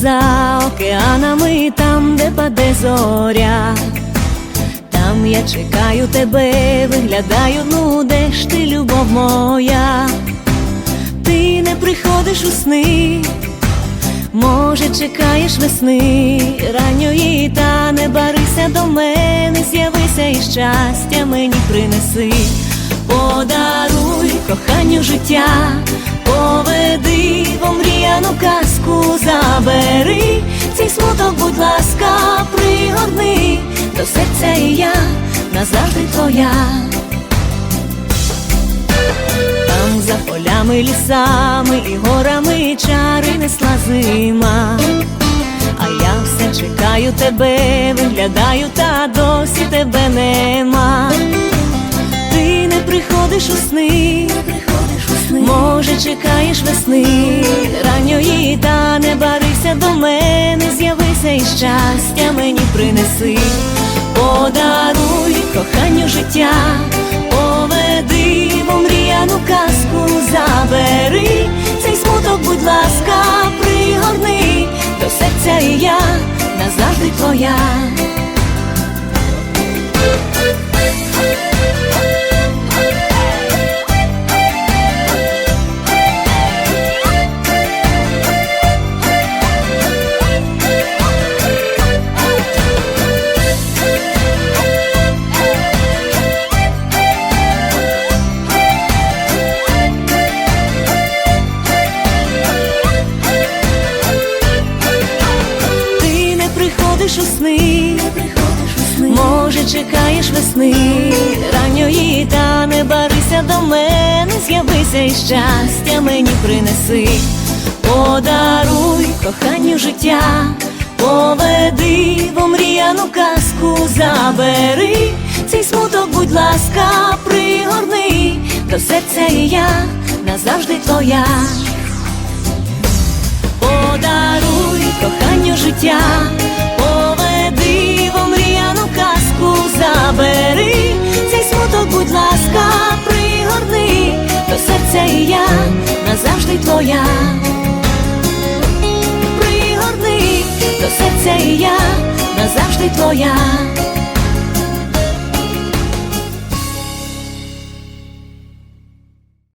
за океанами, там, де паде зоря. Там я чекаю тебе, виглядаю, ну де ж ти, любов моя, ти не приходиш у сни, може, чекаєш весни ранньої, та не барися до мене, з'явися і щастя мені принеси, подаруй коханню життя, поведи в омріяну казку, забери цей смуток, будь ласка, пригорни до серця і я назавжди твоя. Там за полями, лісами і горами чари несла зима. А я все чекаю тебе, виглядаю, та досі тебе нема. Ти не приходиш у сни, може, чекаєш весни ранньої, та не барися до мене, з'явися і щастя мені принеси, подаруй коханню приходиш у сни, може, чекаєш весни. Ранньої, та не барися до мене, з'явися і щастя мені принеси, подаруй коханню життя, поведи в омріяну казку, забери цей смуток, будь ласка, пригорни. До серця і я назавжди твоя. Подаруй коханню життя, Серця і я назавжди твоя.